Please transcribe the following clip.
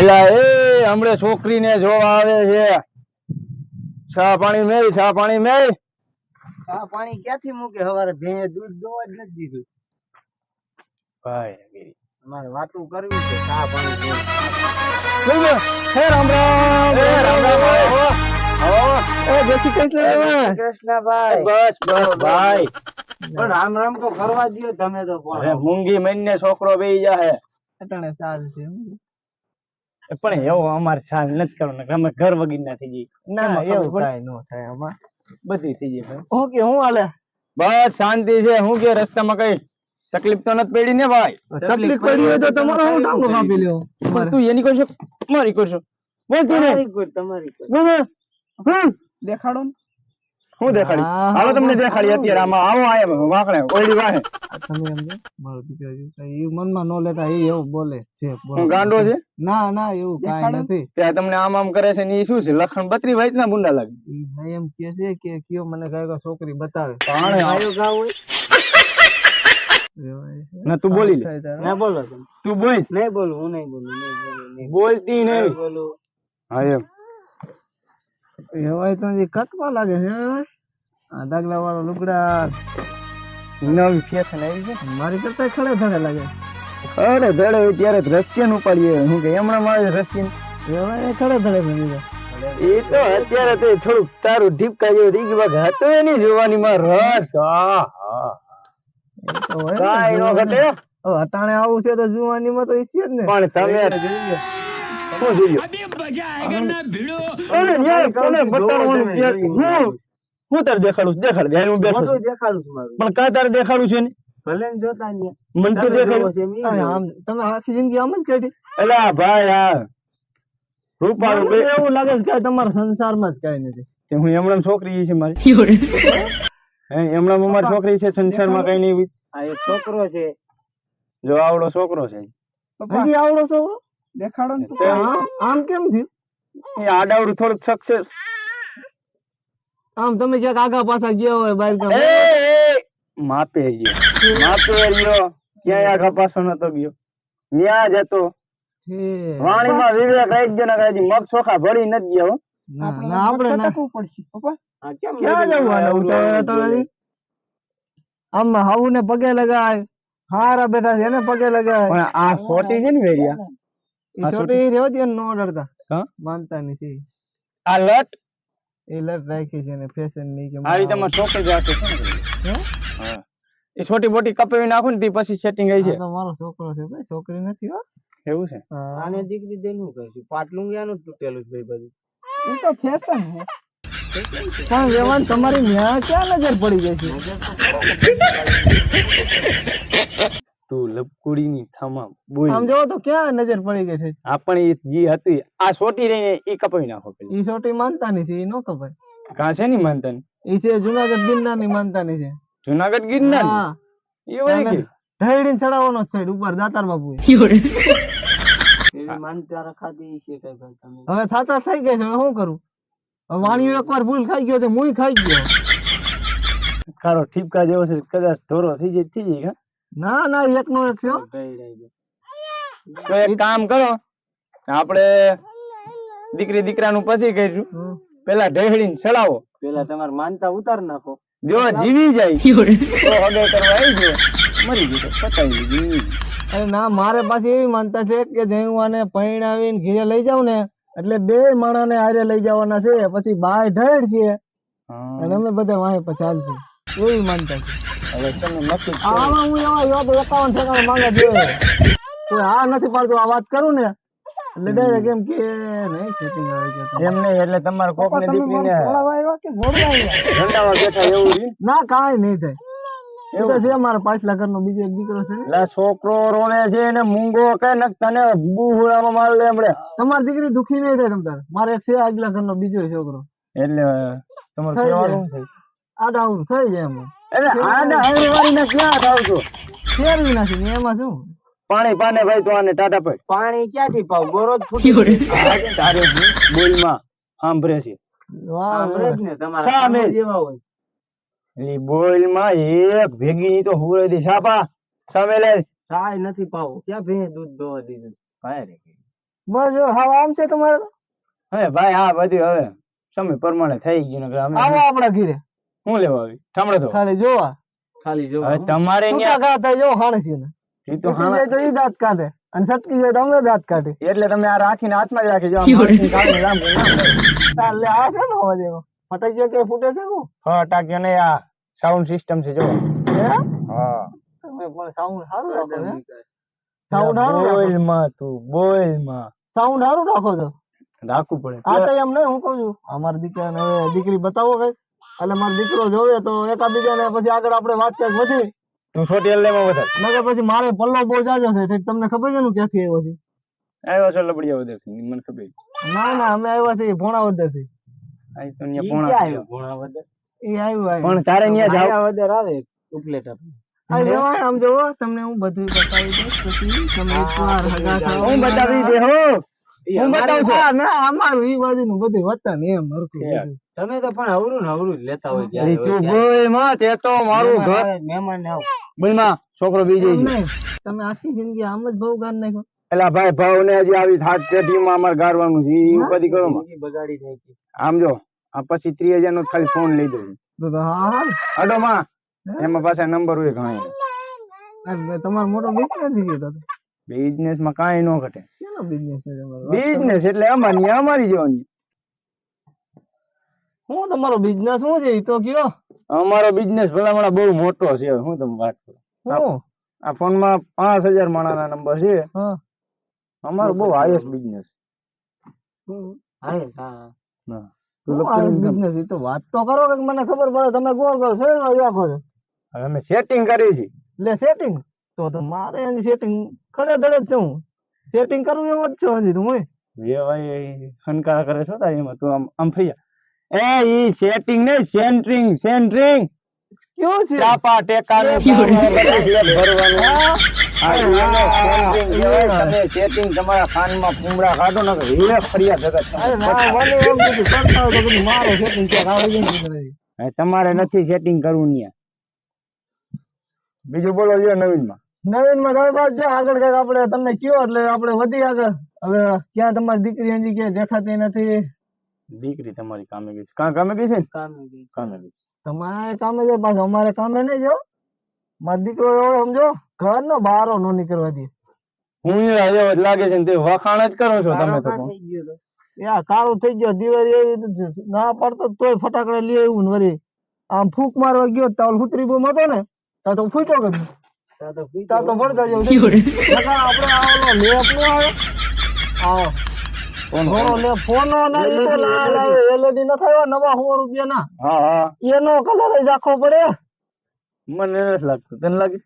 એલા એ હમણે છોકરીને જોવા આવે છે. ચા પાણી મેલ ચા પાણી મેલ. ચા પાણી ક્યાંથી મૂકે? હવારે ભેં દૂધ દોવા જ નથી દીધું. ભાઈ અમારે વાતું કરવી છે ચા પાણી હે રામ રામ. હે રામ રામ. જય શ્રી કૃષ્ણ કૃષ્ણભાઈ. બસ બસ ભાઈ. પણ રામ રામ તો કરવા દિયો તમે તો મૂંગી મહિને છોકરો બેસી જાહે. અટાણે ચાલ છે. પણ એવું અમારે સાલ નથી કરવાનો અમે ઘર વગી ના થઈ જઈએ. ના એવું કઈ ન થાય આમાં. બધી થઈ જાય હું કે હું હાલે? બસ શાંતિ છે. હું કે રસ્તામાં કઈ તકલીફ તો નથી પડી ને ભાઈ? તકલીફ પડી હોય તો તમારો હું ટાંગો કાપી લ્યો. પણ તું એની કરશો મારી કરશો? બોલ તું તમારી. દેખાડો ને. હું દેખાડી? હાલો તમને દેખાડી અત્યારે આમાં. આવો આયા વાંકડે ઓયડી વાહે. તમે એમ મારો દીકરો છે. એ મનમાં નો લેતા એ એવું બોલે છે હું ગાંડો છે? ના ના એવું કાઈ નથી. ત્યાં તમને આમ આમ કરે છે ને એ શું છે? લખણ બત્રી વાઈટ ના બુંડા લાગે. ભાઈ એમ કે છે કે કયો મને કઈ કોઈ છોકરી બતાવે. પાણે આવ. ગાયો ગાવ હોય. ના તું બોલી લે. થાય ના બોલો તું બોલ. નહીં બોલું હું નહીં બોલું નહીં બોલું નહીં બોલતી નહીં. બોલું. હા એમ. રેવાય તો હજી કટવા લાગે છે આ ડાગલા વાળો લુગડા. નવી ફેશન આવી છે? મારી કરતા ખડે ધડે લાગે. ખડે ધડે હોય ત્યારે રશિયન ઉપાડીએ. હું કે હમણાં મારે રશિયન. એવાય ખડે ધડે બની જાય. એ તો અત્યારે તો થોડુંક તારું ઢીપકા જેવું થઈ વાગ હતો એની જોવાની માં રસ. હા હા. એ તો હોય ને, નો ઘટે. હવે અટાણે આવું છે તો જુવાનીમાં તો ઈચ્છે જ ને. પણ તમે શું જોયું અરે ન્યાય કોને બતાડવાનું હું હું તારે દેખાડું છું? દેખાડ દે હું બેઠો દેખાડું છું મારું. પણ કા તારે દેખાડું છે ને? ભલે ને જોતા ને. મન તો દેખાડું છે આમ તમે આખી જિંદગી આમ જ કાઢી એલા ભાઈ આ રૂપાળું એવું લાગે છે કે તમારા સંસારમાં જ કઈ નથી. તે હું હમણાં છોકરી છે મારી. હે હમણાં અમારી છોકરી છે સંસારમાં કઈ નહીં. આ એક છોકરો છે. જો આવડો છોકરો છે. હજી આવડો છોકરો? દેખાડો ને તે. આમ કેમ થયું? એ આડાવડું થોડુંક સક્સેસ આમ તમે ક્યાંક આગા પાછા ગયા હોય બાઈક માપે ગયો. માપે ગયો. ક્યાં આ કપાસો નતો ગયો. ન્યા જતો વાણીમાં વિવેક એક ગયો ને હજી મગ ચોખા ભરી નથી ગયા આપણે પડશે પપ્પા. ક્યાં? આમ હાવું ને પગે લગાય. હારા બેઠા છે એને પગે લગાય. પણ આ સોટી છે ને વેરિયા? ઈ આ છોટી રહેવા દે નો ડરતા હા? માનતા નહીં છે. આ લટ? એ લટ રાખી છે ને ફેશનની કે આવી તમારે છોકરી જાતે છે હા? એ છોટી બોટી કપાવી નાખું ને તે પછી સેટિંગ આવી આ છે તો મારો છોકરો છે ભાઈ છોકરી નથી હો. એવું છે? આને દીકરી દેનું કહીશું પાટલું નું તૂટેલું છે ભાઈ બધું. એ તો ફેશન છે. પણ રેવાન તમારી ન્યા ક્યાં નજર પડી જાય છે. તું લપકુડી ની થમા બોલ. આમ જો તો ક્યાં નજર પડી ગઈ છે? આપણે એ જી હતી. આ સોટી રહીને એ કપાવી નાખો પેલી. ઈ છોટી માનતા નહીં છે ઈ નો કપાય. કાં છે ની માનતા ઈ છે જુનાગઢ ગિરનારની માનતા નહીં છે. જુનાગઢ ગિરનાર હા. એ વળી ગઈ? ઢળીને ચડાવવાનો છે ઉપર દાતાર બાપુ માનતા રખાતી છે કઈ હવે થાતા થઈ ગઈ છે હવે શું કરું? હવે વાણીઓ એકવાર ભૂલ ખાઈ ગયો તો મુઈ ખાઈ ગયો. ખારો ઠીપકા જેવો છે કદાચ ધોરો થઈ જાય થઈ જાય? ના ના એક નો એક થયો તો એક કામ કરો આપણે દીકરી દીકરાનું પછી કહીશું. પેલા ઢેહડીને ચડાવો. પેલા તમારે માનતા ઉતાર નાખો. જો જીવી જાય. તો હગે કરવા આવી ગયો. મરી ગયો પતાવી જીવી. અરે ના મારે પાસે એવી માનતા છે કે જે હું આને પરણાવીને ઘીરે લઈ જાઉં ને એટલે બે માણાને હારે લઈ જવાના છે પછી બાય ઢેડ છે. અને અમે બધા વાહે પછી ચાલશું એવી માનતા હવે તમે નક્કી આમાં હું એવા એવા તો એકાવન ટકા માંગા જોઈએ તો હા નથી પાડતો આ વાત કરું ને એટલે ડાયરેક્ટ એમ કે નહીં સેટિંગ આવે છે એમ નહીં એટલે તમારે કોક ને દીકરી ને કે જોડવા બેઠા એવું રહ્યું ના કાંઈ નહીં થાય. એ છે મારા પાછલા ઘરનો બીજો એક દીકરો છે ને. છોકરો રોવે છે ને મૂંગો કે ને તને બુહુડામાં માર લે હમણે તમારી દીકરી દુખી નહીં થાય તમ તારે. મારે એક છે આગલા ઘરનો બીજો છોકરો. એટલે તમારે કહેવાનું. આડા આવું થઈ જાય એમ. એટલે આડા હળવારીને ક્યાં થાવ છો? ફેરવી નાખી ને એમાં શું? પાણી પાને ભાઈ તો આને ટાટા પડ પાણી ક્યાંથી પાવ? ગોરો જ ફૂટી તારે બોલમાં સાંભળે છે. સામે. જેવા હોય. એ બોલમાં એક ભેગી ની તો હુરે દી. છાપા સામે લે નથી પાવો. ક્યાં ભેં દૂધ દોવા દીધું ભાઈ રે બસ જો હાવ આમ છે તમારે? હવે ભાઈ હા બધું હવે સમય પ્રમાણે થઈ ગયું નકર અમે આવો આપણા ઘીરે. શું લેવા આવી? ઠામડે તો. ખાલી જોવા. ખાલી જોવા હવે તમારે ત્યાં ન્યા થાય જો હાણસી ને? ઈ તો હાણે તો ઈ દાંત કાઢે. અને છટકી જાય તો અમે દાંત કાઢે. એટલે તમે આ રાખીને હાથમાં જ રાખી જો આમ આ છે ને એવો ફટાઈ ગયો કે ફૂટે છે નું ફટાક્યો ને આ સાઉન્ડ સિસ્ટમ છે જો હા? તમે પણ સાઉન્ડ સારું રાખો સાઉન્ડ સારું બોલમાં તું બોલમાં સાઉન્ડ સારું રાખો છો રાખવું પડે. આ તો એમ નહીં હું કહું છું. અમારી દીકરાને દીકરી બતાવો કઈ એટલે મારો દીકરો જોવે તો એકાબીજાને પછી આગળ આપણે વાત ક્યાંક વધી. તું છોટી લેવા વધારે. નકર પછી મારે પલ્લો બહુ જાજો છે તમને ખબર છે ને ક્યાંથી આવ્યો છે? આવ્યો છો લબડિયા વધારે મને ખબર. ના ના અમે આવ્યા છીએ ભોણાવદરથી. આઈ તો ન્યા પોણા એ આવ્યો? પણ તારે ન્યા જાવ વદર આવે ઉપલેટા આ જવાય આમ જોવો તમને હું બધું બતાવી દઈશ પછી તમે એકવાર હગા થાઓ. હું બતાવી દે હો. બતાવું છું. ના અમારું ઈ બાજુનું બધું વતન એમ હરખું. તમે તો પણ અવરું ને અવરું જ લેતા હોય ત્યારે માં તે તો મારું ઘર. મહેમાન આવ. બોલમાં છોકરો બીજે. તમે આખી જિંદગી આમ જ ભાવ ગાન નાખ્યો. એલા ભાઈ ભાવ ને હજી આવી થાત પેટીમાં અમાર ગારવાનું છે ઈ ઉપાધિ કરો માં બગાડી નાખી. આમ જો આ પછી ત્રીસ હજાર નો ખાલી ફોન લઈ દઉં. અડો માં. એમાં પાછા નંબર હોય ઘણા. તમારો મોટો બિઝનેસ થઈ ગયો. બિઝનેસમાં કાઈ ન ઘટે. બિઝનેસ એટલે અમારી અમારી જોવાની. હું તમારો બિઝનેસ શું છે એ તો કયો? અમારો બિઝનેસ ભલામણા બહુ મોટો છે હું તમને વાત કરું. આ ફોનમાં પાંચ હજાર માણાના નંબર છે. અમારો બહુ હાઈએસ્ટ બિઝનેસ બિઝનેસ એ તો વાત તો કરો કે મને ખબર પડે તમે ગોળ ગોળ ફેરવા રાખો છો. અમે સેટિંગ કરી છે એટલે સેટિંગ તો તો મારે એની સેટિંગ ખડે ધડે જ છે હું. સેટિંગ કરવું એમ જ છે હજી તું હું. એ ભાઈ હનકાર કરે છો એમાં તું આમ આમ ફૈયા એ ઈ સેટિંગ ને સેન્ટ્રિંગ સેન્ટ્રિંગ કયો છે? ચાપા ટેકા ને ભરવાનું. તમે setting તમારા કાનમાં પૂમડા કાઢો ને હીરે ફરિયા જગત સેટિંગ તમારે નથી સેટિંગ કરવું ને બીજું બોલો જો નવીનમાં નવીનમાં તમે બાદ જો આગળ કંઈક આપણે તમને કયો એટલે આપણે વધી આગળ. હવે ક્યાં તમારી દીકરી હજી ક્યાંય દેખાતી નથી. દીકરી તમારી કામે ગઈ છે. કા કામે ગઈ છે કામે ગઈ. કામે ગઈ તમારે કામે જાય પાછું અમારે કામે નહીં જાવ. મારો દીકરો એવો સમજો? ઘર નો બહારો નો નીકળવા દે. હું એવો જ લાગે છે તે વખાણ જ કરો છો તમે તો ગયો યા કાળું થઈ ગયો દિવાળી એવી ના પડતો તોય ફટાકડા લઈ આવ્યું ને વળી. આમ ફૂંક મારવા ગયો તો ઓલો હુતરી બૂમ હતો ને તા તો ફૂટ્યો કે તા તો ભૂઈ તો પડતા જેવું ગયું. આપણે આ લેપ નો આવે આવો. ફોન ના ઈ તો લાલ LED. ન થયો નવા સો રૂપિયા ના હા હા. એનો કલર જ આખો પડે. મને નથી લાગતું. તને લાગે?